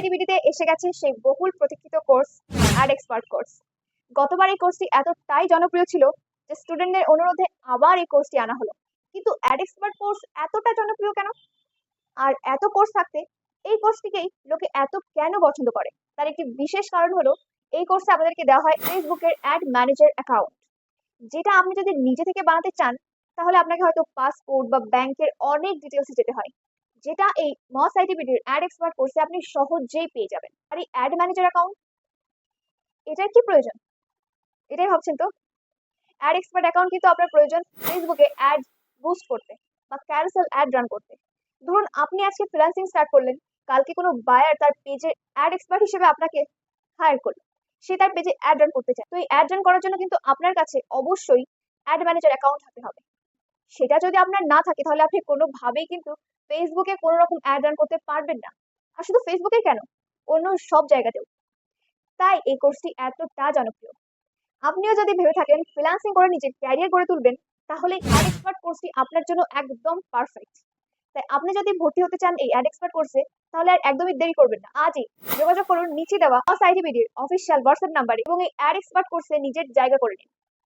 আইডিবিডিতে এসে গেছে সেই বহুল প্রতীক্ষিত কোর্স অ্যাড এক্সপার্ট কোর্স গতবার এই কোর্সটি এতটাই জনপ্রিয় ছিল যে স্টুডেন্টদের অনুরোধে আবার এই কোর্সটি আনা হলো। কিন্তু অ্যাড এক্সপার্ট কোর্স এতটা জনপ্রিয় কেন? আর এত কোর্স থাকতে এই কোর্সটিকেই লোকে এত কেন পছন্দ করে? তার একটি বিশেষ কারণ হলো এই কোর্সে আপনাদেরকে দেওয়া হয় ফেসবুকের অ্যাড ম্যানেজার অ্যাকাউন্ট যেটা আপনি যদি নিজে থেকে বানাতে চান, তাহলে আপনাকে হয়তো পাসপোর্ট বা ব্যাংকের অনেক ডিটেলসে যেতে হয়। যেটা এই মস আইটিবিডির অ্যাড এক্সপার্ট কোর্সে আপনি সহজেই পেয়ে যাবেন। আর এই অ্যাড ম্যানেজার অ্যাকাউন্ট এটার কি প্রয়োজন? এটাই ভাবছেন তো? অ্যাড এক্সপার্ট অ্যাকাউন্ট কিন্তু আপনার প্রয়োজন ফেসবুকে অ্যাড বুস্ট করতে বা ক্যারোসেল অ্যাড রান করতে। ধরুন, আপনি আজকে ফ্রিল্যান্সিং স্টার্ট করলেন, কালকে কোনো বায়ার তার পেজে অ্যাড এক্সপার্ট হিসেবে আপনাকে হায়ার করল। সে তার পেজে অ্যাড রান করতে চায়। তো এই অ্যাড রান করার জন্য কিন্তু আপনার কাছে অবশ্যই অ্যাড ম্যানেজার অ্যাকাউন্ট থাকতে হবে। সেটা যদি আপনার না থাকে, তাহলে আপনি কোনোভাবেই কিন্তু ফেসবুকে কোনো রকম অ্যাড রান করতে পারবেন না। আর শুধু ফেসবুকে কেন? অন্য সব জায়গাতেও। তাই এই কোর্সটি এতটা জনপ্রিয়। আপনিও যদি ভেবে থাকেন ফ্রিল্যান্সিং করে নিজের ক্যারিয়ার গড়ে তুলবেন, তাহলে অ্যাড এক্সপার্ট কোর্সটি আপনার জন্য একদম পারফেক্ট তাই আপনি যদি ভর্তি হতে চান এই অ্যাড এক্সপার্ট কোর্সে তাহলে আর একদমই দেরি করবেন না। আজই যোগাযোগ করুন, নিচে দেওয়া সাইটিবিডির অফিসিয়াল হোয়াটসঅ্যাপ নাম্বারে এবং এই অ্যাড এক্সপার্ট কোর্সে নিজের জায়গা করে নিন।